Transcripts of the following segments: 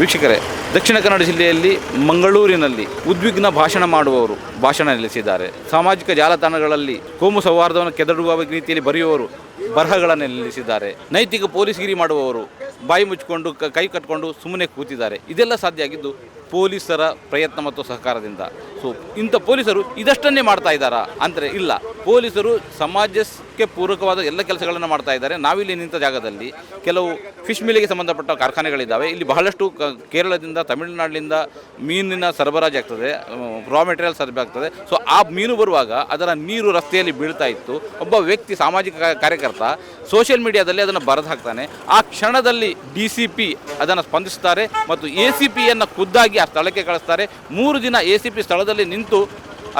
ವೀಕ್ಷಕರೇ, ದಕ್ಷಿಣ ಕನ್ನಡ ಜಿಲ್ಲೆಯಲ್ಲಿ ಮಂಗಳೂರಿನಲ್ಲಿ ಉದ್ವಿಗ್ನ ಭಾಷಣ ಮಾಡುವವರು ಭಾಷಣ ನಿಲ್ಲಿಸಿದ್ದಾರೆ ಸಾಮಾಜಿಕ ಜಾಲತಾಣಗಳಲ್ಲಿ ಕೋಮು ಸೌಹಾರ್ದವನ್ನು ಕೆದಡುವ ರೀತಿಯಲ್ಲಿ ಬರೆಯುವವರು ಬರಹಗಳನ್ನು ನಿಲ್ಲಿಸಿದ್ದಾರೆ ನೈತಿಕ ಪೊಲೀಸ್ಗಿರಿ ಮಾಡುವವರು ಬಾಯಿ ಮುಚ್ಚಿಕೊಂಡು, ಕ- ಕಟ್ಕೊಂಡು ಸುಮ್ಮನೆ ಕೂತಿದ್ದಾರೆ. ಇದೆಲ್ಲ ಸಾಧ್ಯ ಆಗಿದ್ದು ಪೊಲೀಸರ ಪ್ರಯತ್ನ ಮತ್ತು ಸಹಕಾರದಿಂದ. ಸೊ ಇಂಥ ಪೊಲೀಸರು ಇದಷ್ಟನ್ನೇ ಮಾಡ್ತಾ ಇದ್ದಾರಾ ಅಂದರೆ ಇಲ್ಲ. ಪೊಲೀಸರು ಸಮಾಜಕ್ಕೆ ಪೂರಕವಾದ ಎಲ್ಲ ಕೆಲಸಗಳನ್ನು ಮಾಡ್ತಾ ಇದ್ದಾರೆ. ನಾವಿಲ್ಲಿ ನಿಂತ ಜಾಗದಲ್ಲಿ ಕೆಲವು ಫಿಶ್ ಮಿಲ್ಲಿಗೆ ಸಂಬಂಧಪಟ್ಟ ಕಾರ್ಖಾನೆಗಳಿದ್ದಾವೆ. ಇಲ್ಲಿ ಬಹಳಷ್ಟು ಕೇರಳದಿಂದ, ತಮಿಳುನಾಡಿನಿಂದ ಮೀನಿನ ಸರಬರಾಜು ಆಗ್ತದೆ ರಾ ಮೆಟೀರಿಯಲ್ ಸರಬರಾಜು ಆಗ್ತದೆ. ಸೊ ಆ ಮೀನು ಬರುವಾಗ ಅದರ ನೀರು ರಸ್ತೆಯಲ್ಲಿ ಬೀಳ್ತಾ ಇತ್ತು. ಒಬ್ಬ ವ್ಯಕ್ತಿ ಸಾಮಾಜಿಕ ಕಾರ್ಯಕರ್ತ ಸೋಷಿಯಲ್ ಮೀಡಿಯಾದಲ್ಲಿ ಅದನ್ನು ಬರೆದು ಹಾಕ್ತಾನೆ. ಆ ಕ್ಷಣದಲ್ಲಿ ಡಿ ಸಿ ಅದನ್ನು ಸ್ಪಂದಿಸ್ತಾರೆ ಮತ್ತು ಎ ಸಿ ಪಿಯನ್ನು ಖುದ್ದಾಗಿ ಆ ಸ್ಥಳಕ್ಕೆ ಕಳಿಸ್ತಾರೆ. ಮೂರು ದಿನ ಎ ಸ್ಥಳದಲ್ಲಿ ನಿಂತು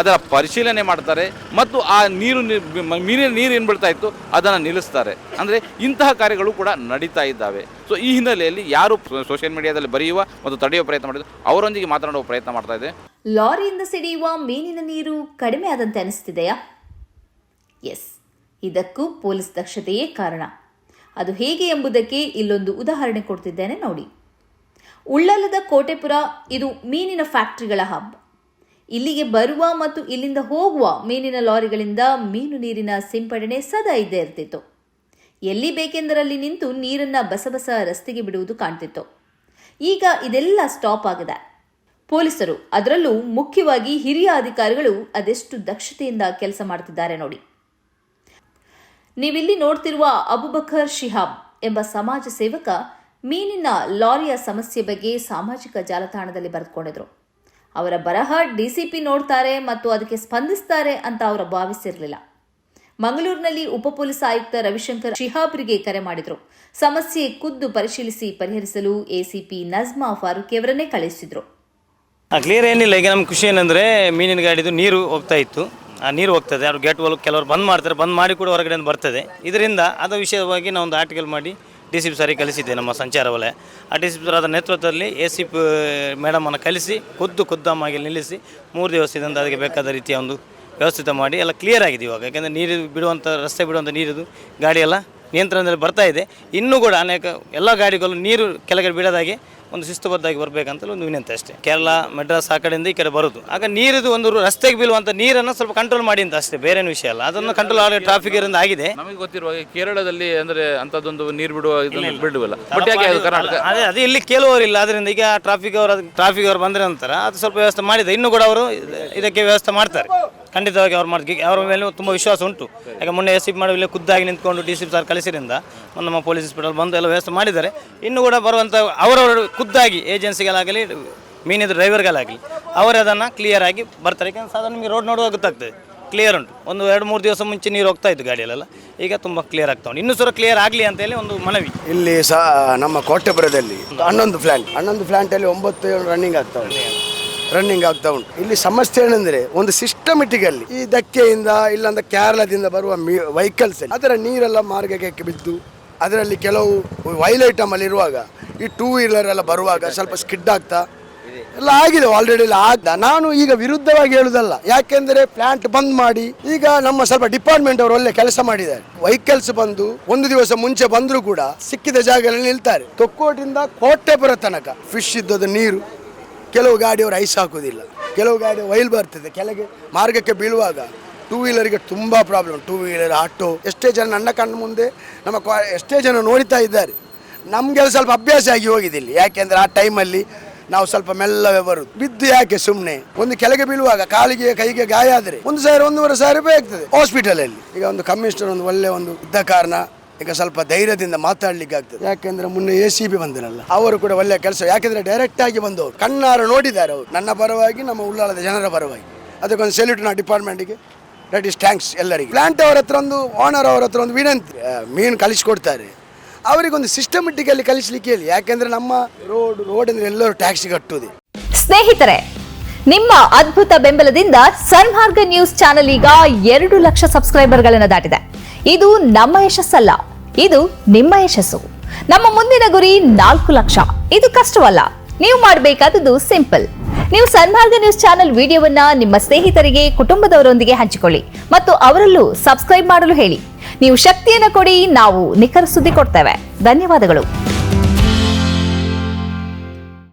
ಅದರ ಪರಿಶೀಲನೆ ಮಾಡ್ತಾರೆ ಮತ್ತು ಆ ನೀರು ಮೀನಿನ ನೀರು ಏನು ಬಿಡ್ತಾ ಇತ್ತು ಅದನ್ನು ನಿಲ್ಲಿಸ್ತಾರೆ. ಅಂದರೆ ಇಂತಹ ಕಾರ್ಯಗಳು ಕೂಡ ನಡೀತಾ ಇದ್ದಾವೆ. ಸೊ ಈ ಹಿನ್ನೆಲೆಯಲ್ಲಿ ಯಾರು ಸೋಷಿಯಲ್ ಮೀಡಿಯಾದಲ್ಲಿ ಬರೆಯುವ ಮತ್ತು ತಡೆಯುವ ಪ್ರಯತ್ನ ಮಾಡಿದ್ರು, ಅವರೊಂದಿಗೆ ಮಾತನಾಡುವ ಪ್ರಯತ್ನ ಮಾಡ್ತಾ ಇದೆ ಲಾರಿಯಿಂದ ಸಿಡಿಯುವ ಮೀನಿನ ನೀರು ಕಡಿಮೆ ಆದಂತೆ ಅನಿಸ್ತಿದೆಯಾ? ಎಸ್ ಇದಕ್ಕೂ ಪೊಲೀಸ್ ದಕ್ಷತೆಯೇ ಕಾರಣ. ಅದು ಹೇಗೆ ಎಂಬುದಕ್ಕೆ ಇಲ್ಲೊಂದು ಉದಾಹರಣೆ ಕೊಡ್ತಿದ್ದೇನೆ ನೋಡಿ. ಉಳ್ಳಲದ ಕೋಟೆಪುರ ಇದು ಮೀನಿನ ಫ್ಯಾಕ್ಟರಿಗಳ ಹಬ್. ಇಲ್ಲಿಗೆ ಬರುವ ಮತ್ತು ಇಲ್ಲಿಂದ ಹೋಗುವ ಮೀನಿನ ಲಾರಿಗಳಿಂದ ಮೀನು ನೀರಿನ ಸಿಂಪಡಣೆ ಸದಾ ಇದ್ದೇ ಇರ್ತಿತ್ತು. ಎಲ್ಲಿ ಬೇಕೆಂದರಲ್ಲಿ ನಿಂತು ನೀರನ್ನ ಬಸಬಸ ರಸ್ತೆಗೆ ಬಿಡುವುದು ಕಾಣ್ತಿತ್ತು. ಈಗ ಇದೆಲ್ಲ ಸ್ಟಾಪ್ ಆಗಿದೆ. ಪೊಲೀಸರು ಅದರಲ್ಲೂ ಮುಖ್ಯವಾಗಿ ಹಿರಿಯ ಅಧಿಕಾರಿಗಳು ಅದೆಷ್ಟು ದಕ್ಷತೆಯಿಂದ ಕೆಲಸ ಮಾಡ್ತಿದ್ದಾರೆ ನೋಡಿ. ನೀವಿಲ್ಲಿ ನೋಡ್ತಿರುವ ಅಬುಬಕರ್ ಶಿಹಾಬ್ ಎಂಬ ಸಮಾಜ ಸೇವಕ ಮೀನಿನ ಲಾರಿಯ ಸಮಸ್ಯೆ ಬಗ್ಗೆ ಸಾಮಾಜಿಕ ಜಾಲತಾಣದಲ್ಲಿ ಬರೆದುಕೊಂಡಿದ್ರು. ಅವರ ಬರಹ ಡಿಸಿಪಿ ನೋಡ್ತಾರೆ ಮತ್ತು ಅದಕ್ಕೆ ಸ್ಪಂದಿಸ್ತಾರೆ ಅಂತ ಅವರು ಭಾವಿಸಿರಲಿಲ್ಲ. ಮಂಗಳೂರಿನಲ್ಲಿ ಉಪ ಪೊಲೀಸ್ ಆಯುಕ್ತ ರವಿಶಂಕರ್ ಶಿಹಾಬ್ರಿಗೆ ಕರೆ ಮಾಡಿದ್ರು. ಸಮಸ್ಯೆ ಖುದ್ದು ಪರಿಶೀಲಿಸಿ ಪರಿಹರಿಸಲು ಎಸಿಪಿ ನಜ್ಮಾ ಫಾರೂಕಿ ಅವರನ್ನೇ ಕಳಿಸಿದ್ರು ಕ್ಲಿಯರ್ ಏನಿಲ್ಲ. ಈಗ ನಮ್ಮ ಖುಷಿ ಏನಂದ್ರೆ ಮೀನಿನ ಗಾಡಿದು ನೀರು ಹೋಗ್ತಾ ಇತ್ತು. ನೀರು ಹೋಗ್ತದೆ ಅವ್ರು ಗೇಟ್ ಒಳಗೆ ಕೆಲವರು ಬಂದ್ ಮಾಡ್ತಾರೆ, ಬಂದ್ ಮಾಡಿ ಕೂಡ ಹೊರಗಡೆ ಬರ್ತದೆ. ಇದರಿಂದ ಅದರ ವಿಷಯವಾಗಿ ನಾವು ಒಂದು ಆರ್ಟಿಕಲ್ ಮಾಡಿ ಡಿ ಸಿ ಪಿ ಸರಿ ಕಲಿಸಿದ್ದೆ ನಮ್ಮ ಸಂಚಾರ ವಲಯ. ಆ ಡಿ ಸಿ ಪಿ ಸರಾದ ನೇತೃತ್ವದಲ್ಲಿ ಎ ಸಿ ಪಿ ಮೇಡಮನ್ನು ಕಲಿಸಿ ಖುದ್ದು ಖುದ್ದಾಮಾಗಿ ನಿಲ್ಲಿಸಿ, ಮೂರು ದಿವಸದಿಂದ ಅದಕ್ಕೆ ಬೇಕಾದ ರೀತಿಯ ಒಂದು ವ್ಯವಸ್ಥಿತ ಮಾಡಿ, ಎಲ್ಲ ಕ್ಲಿಯರ್ ಆಗಿದೆ ಇವಾಗ. ಯಾಕೆಂದರೆ ನೀರು ಬಿಡುವಂಥ ರಸ್ತೆ ಬಿಡುವಂಥ ನೀರಿದು ಗಾಡಿ ಎಲ್ಲ ನಿಯಂತ್ರಣದಲ್ಲಿ ಬರ್ತಾ ಇದೆ. ಇನ್ನೂ ಕೂಡ ಅನೇಕ ಎಲ್ಲ ಗಾಡಿಗಳು ನೀರು ಕೆಳಗಡೆ ಬೀಳದಾಗೆ ಒಂದು ಶಿಸ್ತುಬದ್ಧವಾಗಿ ಬರಬೇಕಂತಲೂ ಒಂದು ವಿನಂತಿ ಅಷ್ಟೇ. ಕೇರಳ ಮೆಡ್ರಾಸ್ ಆ ಕಡೆಯಿಂದ ಈ ಕಡೆ ಬರೋದು. ಆಗ ನೀರಿದು ಒಂದು ರಸ್ತೆಗೆ ಬೀಳುವಂಥ ನೀರನ್ನು ಸ್ವಲ್ಪ ಕಂಟ್ರೋಲ್ ಮಾಡಿ ಅಂತ ಅಷ್ಟೇ ಬೇರೇನು ವಿಷಯ ಅಲ್ಲ. ಅದನ್ನು ಕಂಟ್ರೋಲ್ ಆಗಲಿ ಟ್ರಾಫಿಕ್ ಇರಿಂದ ಆಗಿದೆ. ನಮಗೆ ಗೊತ್ತಿರುವ ಹಾಗೆ ಕೇರಳದಲ್ಲಿ ಅಂದರೆ ಅಂಥದ್ದೊಂದು ನೀರು ಬಿಡುವ ಇದನ್ನು ಬಿಡುವಲ್ಲ. ಬಟ್ ಯಾಕೆ ಅದು ಕರ್ನಾಟಕ? ಅದೇ ಅದು ಇಲ್ಲಿ ಕೇಳುವವರಿಲ್ಲ ಅದರಿಂದ ಈಗ ಟ್ರಾಫಿಕ್ ಅವರು ಟ್ರಾಫಿಕ್ ಅವರು ಬಂದ್ರೆ ನಂತರ ಅದು ಸ್ವಲ್ಪ ವ್ಯವಸ್ಥೆ ಮಾಡಿದೆ ಇನ್ನೂ ಕೂಡ ಅವರು ಇದಕ್ಕೆ ವ್ಯವಸ್ಥೆ ಮಾಡ್ತಾರೆ. ಖಂಡಿತವಾಗಿ ಅವ್ರು ಮಾಡಿ ಅವರ ಮೇಲೆ ತುಂಬ ವಿಶ್ವಾಸ ಉಂಟು. ಯಾಕೆ ಮೊನ್ನೆ ಎಸ್ ಸಿ ಮಾಡಿ ಇಲ್ಲಿ ಖುದ್ದಾಗಿ ನಿಂತ್ಕೊಂಡು ಡಿ ಸಿ ಸರ್ ಕಳಿಸಿರಿಂದ ನಮ್ಮ ಪೊಲೀಸ್ ಹಾಸ್ಪಿಟಲ್ ಬಂದು ಎಲ್ಲ ವ್ಯವಸ್ಥೆ ಮಾಡಿದ್ದಾರೆ. ಇನ್ನು ಕೂಡ ಬರುವಂಥ ಅವರವರು ಖುದ್ದಾಗಿ ಏಜೆನ್ಸಿಗಳಾಗಲಿ ಮೀನಿದ ಡ್ರೈವರ್ಗಳಾಗಲಿ ಅವರೇ ಅದನ್ನು ಕ್ಲಿಯರ್ ಆಗಿ ಬರ್ತಾರೆ. ಯಾಕಂದ್ರೆ ಸಾಧಾರಣ ನಿಮಗೆ ರೋಡ್ ನೋಡುವಾಗ ಗೊತ್ತಾಗ್ತದೆ. ಕ್ಲಿಯರ್ ಉಂಟು. ಒಂದು ಎರಡು, ಮೂರು ದಿವಸ ಮುಂಚೆ ನೀರು ಹೋಗ್ತಾ ಇತ್ತು ಗಾಡಿಯಲ್ಲೆಲ್ಲ. ಈಗ ತುಂಬ ಕ್ಲಿಯರ್ ಆಗ್ತಾ ಉಂಟು. ಇನ್ನೂ ಸಹ ಕ್ಲಿಯರ್ ಆಗಲಿ ಅಂತ ಹೇಳಿ ಒಂದು ಮನವಿ. ಇಲ್ಲಿ ಸಹ ನಮ್ಮ ಕೋಟೆಪುರದಲ್ಲಿ ಹನ್ನೊಂದು ಪ್ಲಾಂಟ್ ಹನ್ನೊಂದು ಪ್ಲಾಂಟಲ್ಲಿ ಒಂಬತ್ತು ರನ್ನಿಂಗ್ ಆಗ್ತಾ ಉಂಟು. ರನ್ನಿಂಗ್ ಆಗ್ತಾ ಉಂಟು. ಇಲ್ಲಿ ಸಮಸ್ಯೆ ಏನಂದ್ರೆ ಒಂದು ಸಿಸ್ಟಮೆಟಿಕಲ್ಲಿ ಈ ಧಕ್ಕೆಯಿಂದ ಇಲ್ಲಾಂದ್ರೆ ಕೇರಳದಿಂದ ಬರುವ ವೆಹಿಕಲ್ಸ್ ಅದರ ನೀರೆಲ್ಲ ಮಾರ್ಗಕ್ಕೆ ಬಿದ್ದು ಅದರಲ್ಲಿ ಕೆಲವು ವೈಲ್ ಐಟಮ್ ಅಲ್ಲಿ ಇರುವಾಗ ಈ ಟೂ ವೀಲರ್ ಎಲ್ಲ ಬರುವಾಗ ಸ್ವಲ್ಪ ಸ್ಕಿಡ್ ಆಗ್ತಾ ಎಲ್ಲ ಆಗಿದೆ ಆಲ್ರೆಡಿ ಎಲ್ಲ ಆಗ್ತಾ. ನಾನು ಈಗ ವಿರುದ್ಧವಾಗಿ ಹೇಳುದಲ್ಲ, ಯಾಕೆಂದ್ರೆ ಪ್ಲಾಂಟ್ ಬಂದ್ ಮಾಡಿ ಈಗ ನಮ್ಮ ಸ್ವಲ್ಪ ಡಿಪಾರ್ಟ್ಮೆಂಟ್ ಅವರು ಒಳ್ಳೆ ಕೆಲಸ ಮಾಡಿದ್ದಾರೆ. ವೆಹಿಕಲ್ಸ್ ಬಂದು ಒಂದು ದಿವಸ ಮುಂಚೆ ಬಂದರೂ ಕೂಡ ಸಿಕ್ಕಿದ ಜಾಗದಲ್ಲಿ ನಿಲ್ತಾರೆ. ತೊಕ್ಕೋಟಿಂದ ಕೋಟೆಪುರ ತನಕ ಫಿಶ್ ಇದ್ದದ್ದು ನೀರು. ಕೆಲವು ಗಾಡಿಯವರು ಐಸ್ ಹಾಕೋದಿಲ್ಲ ಕೆಲವು ಗಾಡಿ ವೈಲ್ ಬರ್ತದೆ. ಕೆಳಗೆ ಮಾರ್ಗಕ್ಕೆ ಬೀಳುವಾಗ ಟೂ ವೀಲರ್ಗೆ ತುಂಬ ಪ್ರಾಬ್ಲಮ್ ಟೂ ವೀಲರ್ ಆಟೋ ಎಷ್ಟೇ ಜನ ನನ್ನ ಕಣ್ಣು ಮುಂದೆ ನಮ್ಮ ಕ್ವಾ- ಎಷ್ಟೇ ಜನ ನೋಡ್ತಾ ಇದ್ದಾರೆ. ನಮಗೆ ಸ್ವಲ್ಪ ಅಭ್ಯಾಸ ಆಗಿ ಹೋಗಿದ್ದಿಲ್ಲ ಯಾಕೆಂದ್ರೆ ಆ ಟೈಮಲ್ಲಿ ನಾವು ಸ್ವಲ್ಪ ಮೆಲ್ಲವೇ ಬರುದು. ಬಿದ್ದು ಯಾಕೆ ಸುಮ್ಮನೆ ಒಂದು ಕೆಳಗೆ ಬೀಳುವಾಗ ಕಾಲಿಗೆ, ಕೈಗೆ ಗಾಯ ಆದರೆ ಒಂದು ಸಾವಿರ, ಒಂದೂವರೆ ಸಾವಿರ ರೂಪಾಯಿ ಆಗ್ತದೆ. ಹಾಸ್ಪಿಟಲಲ್ಲಿ ಈಗ ಒಂದು ಕಮಿಷನರ್ ಒಂದು ಒಳ್ಳೆ ಒಂದು ಇದ್ದ ಕಾರಣ ಈಗ ಸ್ವಲ್ಪ ಧೈರ್ಯದಿಂದ ಮಾತಾಡ್ಲಿಕ್ಕೆ ಆಗ್ತದೆ. ಯಾಕಂದ್ರೆ ಮುನ್ನೆ ಎ ಸಿ ಬಿ ಬಂದಿರಲ್ಲ ಅವರು ಕೂಡ ಒಳ್ಳೆ ಕೆಲಸ. ಯಾಕಂದ್ರೆ ಡೈರೆಕ್ಟ್ ಆಗಿ ಬಂದವರು. ಕಣ್ಣಾರು ನೋಡಿದ್ದಾರೆ ಅವರು. ನನ್ನ ಪರವಾಗಿ ನಮ್ಮ ಉಳ್ಳಾಳದ ಜನರ ಪರವಾಗಿ. ಅದಕ್ಕೊಂದು ಸೆಲ್ಯೂಟ್ ನಾ ಡಿಪಾರ್ಟ್ಮೆಂಟಿಗೆ ದಟ್ ಇಸ್ ಥ್ಯಾಂಕ್ಸ್ ಎಲ್ಲರಿಗೆ. ಪ್ಲಾಂಟ್ ಅವರ ಹತ್ರ ಒಂದು ಓನರ್ ಅವರ ಹತ್ರ ಒಂದು ವಿನಂತಿ. ಮೀನು ಕಲಿಸ್ಕೊಡ್ತಾರೆ. ಅವರಿಗೊಂದು ಸಿಸ್ಟಮೆಟಿಕಲ್ಲಿ ಕಲಿಸ್ಲಿಕ್ಕೆ ಹೇಳಿ. ಯಾಕೆಂದ್ರೆ ನಮ್ಮ ರೋಡ್ ರೋಡ್ ಅಂದ್ರೆ ಎಲ್ಲರೂ ಟ್ಯಾಕ್ಸಿ ಕಟ್ಟುವುದು. ಸ್ನೇಹಿತರೆ ನಿಮ್ಮ ಅದ್ಭುತ ಬೆಂಬಲದಿಂದ ಸನ್ಮಾರ್ಗ ನ್ಯೂಸ್ ಚಾನೆಲ್ ಈಗ ಎರಡು ಲಕ್ಷ ಸಬ್ಸ್ಕ್ರೈಬರ್ಗಳನ್ನು ದಾಟಿದೆ. ಇದು ನಮ್ಮ ಯಶಸ್ಸಲ್ಲ. ಇದು ನಿಮ್ಮ ಯಶಸ್ಸು. ನಮ್ಮ ಮುಂದಿನ ಗುರಿ ನಾಲ್ಕು ಲಕ್ಷ. ಇದು ಕಷ್ಟವಲ್ಲ. ನೀವು ಮಾಡಬೇಕಾದದ್ದು ಸಿಂಪಲ್. ನೀವು ಸನ್ಮಾರ್ಗ ನ್ಯೂಸ್ ಚಾನೆಲ್ ವಿಡಿಯೋವನ್ನ ನಿಮ್ಮ ಸ್ನೇಹಿತರಿಗೆ, ಕುಟುಂಬದವರೊಂದಿಗೆ ಹಂಚಿಕೊಳ್ಳಿ ಮತ್ತು ಅವರಲ್ಲೂ ಸಬ್ಸ್ಕ್ರೈಬ್ ಮಾಡಲು ಹೇಳಿ. ನೀವು ಶಕ್ತಿಯನ್ನು ಕೊಡಿ, ನಾವು ನಿಖರ ಸುದ್ದಿ ಕೊಡ್ತೇವೆ. ಧನ್ಯವಾದಗಳು.